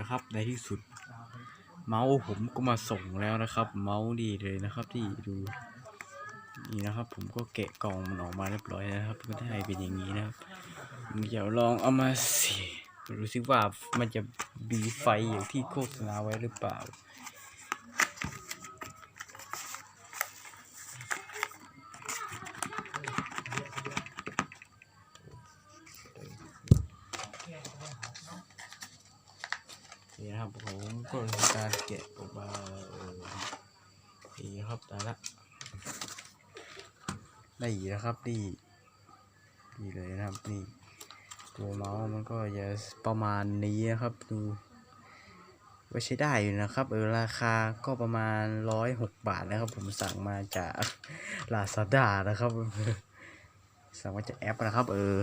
นะครับ ในที่สุด เมาส์ผมก็มาส่งแล้วนะครับ เมาส์ดีเลยนะครับ ที่ดูนี่นะครับ ผมก็แกะกล่องมันออกมาเรียบร้อยนะครับก็ได้เป็นอย่างนี้นะครับเดี๋ยวลองเอามาสิรู้สึกว่ามันจะบีไฟอย่างที่โฆษณาไว้หรือเปล่า นี่นะครับผมก็ทำการแกะออกมานี่ครับได้ละได้อีกนะครับนี่นี่เลยนะครับนี่ตัวเมาส์มันก็จะประมาณนี้นะครับดูก็ใช้ได้อยู่นะครับเออราคาก็ประมาณร้อยหกบาทนะครับ ผมสั่งมาจากลาซาด้านะครับสั่งมาจากแอปนะครับ เออ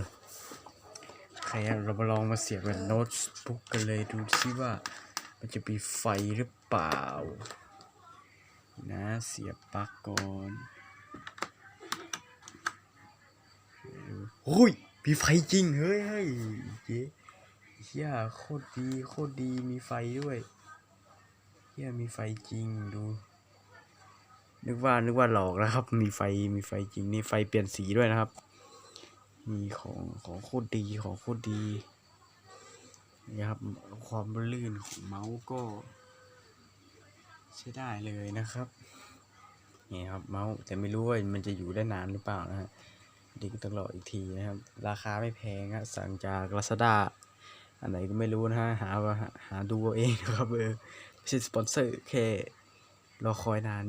ครเรามาลองมาเสียบกับโน้ตบุ๊กกันเลยดูซิว่ามันจะมีไฟหรือเปล่า นะเสียบปลั๊กก่อนโอ้ยมีไฟจริง เฮ้ยเฮ้ยเย้เฮียโคตรดี โคตรดีมีไฟด้วยเฮียมีไฟจริงดูนึกว่านึกว่าหลอกนะครับ มีไฟมีไฟจริงนี่ไฟเปลี่ยนสีด้วยนะครับ มีของของโคตรดีของโคตรดีนี่ครับ ความลื่นของเมาส์ก็ ใช้ได้เลยนะครับนี่ครับเมาส์แต่ไม่รู้ว่ามันจะอยู่ได้นานหรือเปล่านะฮะดีก็ต้องรออีกทีนะครับ ราคาไม่แพงฮะสั่งจาก Lazada อันไหนก็ไม่รู้นะฮะหาว่าหาดูเอาเองนะครับเออไม่ใช่สปอนเซอร์แค่รอคอยนาน